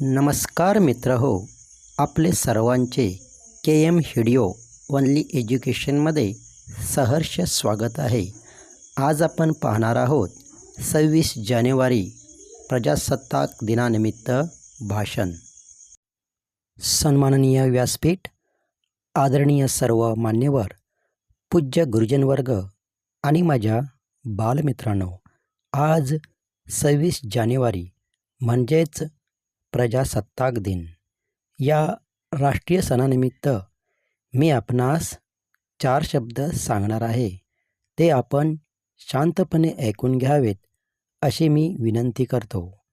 नमस्कार मित्र हो आपले सर्वांचे के एम हिडिओ ओनली एज्युकेशनमध्ये सहर्ष स्वागत आहे. आज आपण पाहणार आहोत सव्वीस जानेवारी प्रजासत्ताक दिनानिमित्त भाषण. सन्माननीय व्यासपीठ आदरणीय सर्व मान्यवर पूज्य गुरुजनवर्ग आणि माझ्या बालमित्रांनो आज सव्वीस जानेवारी म्हणजेच प्रजासत्ताक दिन. या राष्ट्रीय सणानिमित्त मी आपणास चार शब्द सांगणार आहे. ते आपण शांतपणे ऐकून घ्यावेत अशी मी विनंती करतो.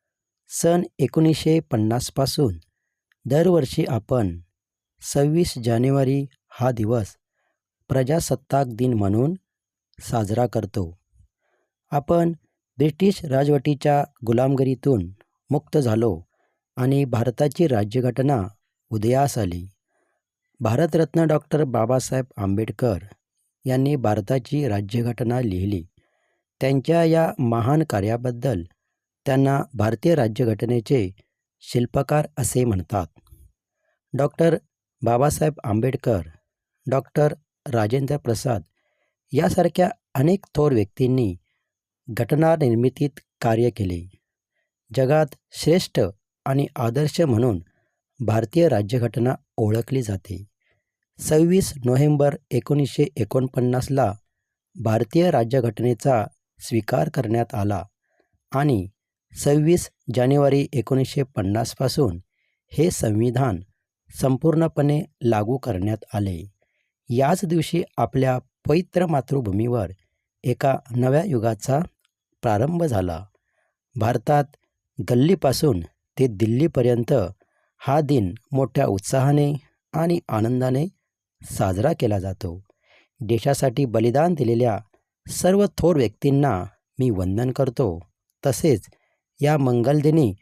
सन एकोणीसशे पन्नासपासून दरवर्षी आपण सव्वीस जानेवारी हा दिवस प्रजासत्ताक दिन म्हणून साजरा करतो. आपण ब्रिटिश राजवटीच्या गुलामगिरीतून मुक्त झालो. आणि भारताची राज्यघटना उदयास आली. भारतरत्न डॉक्टर बाबासाहेब आंबेडकर यांनी भारताची राज्यघटना लिहिली. त्यांच्या या महान कार्याबद्दल त्यांना भारतीय राज्यघटनेचे शिल्पकार असे म्हणतात. डॉक्टर बाबासाहेब आंबेडकर डॉक्टर राजेंद्र प्रसाद यासारख्या अनेक थोर व्यक्तींनी घटना निर्मितीत कार्य केले. जगात श्रेष्ठ आणि आदर्श म्हणून भारतीय राज्यघटना ओळखली जाते. सव्वीस नोव्हेंबर एकोणीसशे एकोणपन्नासला भारतीय राज्यघटनेचा स्वीकार करण्यात आला आणि सव्वीस जानेवारी एकोणीसशे पन्नासपासून हे संविधान संपूर्णपणे लागू करण्यात आले. याच दिवशी आपल्या पवित्र मातृभूमीवर एका नव्या युगाचा प्रारंभ झाला. भारतात गल्लीपासून ते दिल्लीपर्यंत हा दिन मोठ्या उत्साहाने आणि आनंदाने साजरा केला जातो. देशासाठी बलिदान दिलेल्या सर्व थोर व्यक्तींना मी वंदन करतो. तसेच या मंगलदिनी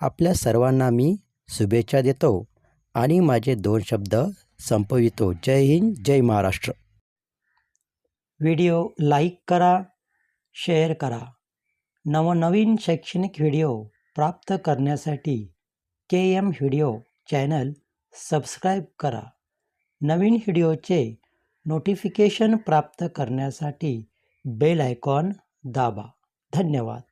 आपल्या सर्वांना मी शुभेच्छा देतो आणि माझे दोन शब्द संपवितो. जय हिंद जय महाराष्ट्र. व्हिडिओ लाईक करा शेअर करा. नवनवीन शैक्षणिक व्हिडिओ प्राप्त करण्यासाठी K M video channel subscribe करा. नवीन व्हिडिओचे नोटिफिकेशन प्राप्त करण्यासाठी बेल आयकॉन दाबा. धन्यवाद.